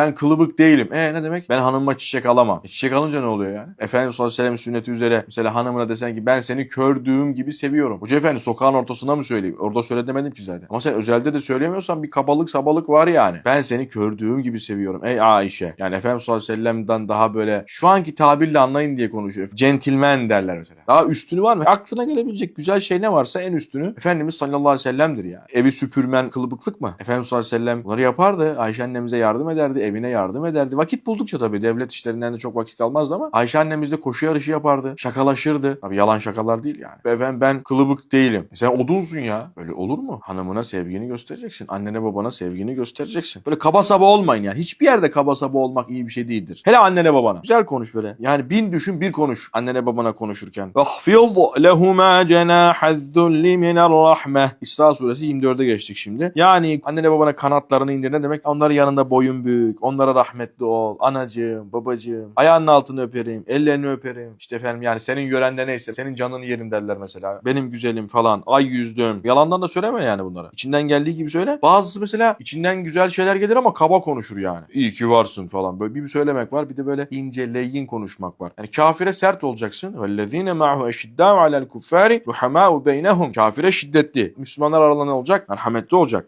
Ben kılıbık değilim. E ne demek? Ben hanımıma çiçek alamam. E, çiçek alınca ne oluyor yani? Efendimiz sallallahu aleyhi ve sellem sünneti üzere mesela hanımına desen ki ben seni kördüğüm gibi seviyorum. Hoca efendi sokağın ortasında mı söyleyeyim? Orada söyle demedim ki zaten. Ama sen özelde de söylemiyorsan bir kabalık sabalık var yani. Ben seni kördüğüm gibi seviyorum. Ey Ayşe. Yani Efendimiz sallallahu aleyhi ve sellem'den daha böyle şu anki tabirle anlayın diye konuşuyor. Centilmen derler mesela. Daha üstünü var mı? Aklına gelebilecek güzel şey ne varsa en üstünü Efendimiz sallallahu aleyhi ve sellem'dir ya. Evi süpürmen kılıbıklık mı? Efendimiz sallallahu aleyhi ve sellem bunları yapardı. Ayşe annemize yardım ederdi evine yardım ederdi. Vakit buldukça tabii devlet işlerinden de çok vakit kalmazdı ama Ayşe annemizde koşu yarışı yapardı. Şakalaşırdı. Tabii yalan şakalar değil yani. Efendim ben kılıbık değilim. E sen odunsun ya. Öyle olur mu? Hanımına sevgini göstereceksin. Annene babana sevgini göstereceksin. Böyle kaba saba olmayın ya. Hiçbir yerde kaba saba olmak iyi bir şey değildir. Hele annene babana. Güzel konuş böyle. Yani bin düşün bir konuş. Annene babana konuşurken. Ahfiz lehuma cenahazzulli minarrahmeh. İsra suresi 24'e geçtik şimdi. Yani annene babana kanatlarını indir ne demek? Onların yanında boyun büyük, Onlara rahmetli ol. Anacığım, babacığım. Ayağının altını öperim. Ellerini öperim. İşte efendim yani senin yörende neyse. Senin canını yerim derler mesela. Benim güzelim falan. Ay yüzdüm. Yalandan da söyleme yani bunları. İçinden geldiği gibi söyle. Bazısı mesela içinden güzel şeyler gelir ama kaba konuşur yani. İyi ki varsın falan. Böyle bir söylemek var. Bir de böyle ince, leyin konuşmak var. Yani kafire sert olacaksın. وَالَّذ۪ينَ مَعْهُ اَشِدَّاءُ عَلَى الْكُفَّارِ رُحَمَاءُ بَيْنَهُمْ Kafire şiddetli. Müslümanlar aralarında ne olacak? Merhametli olacak.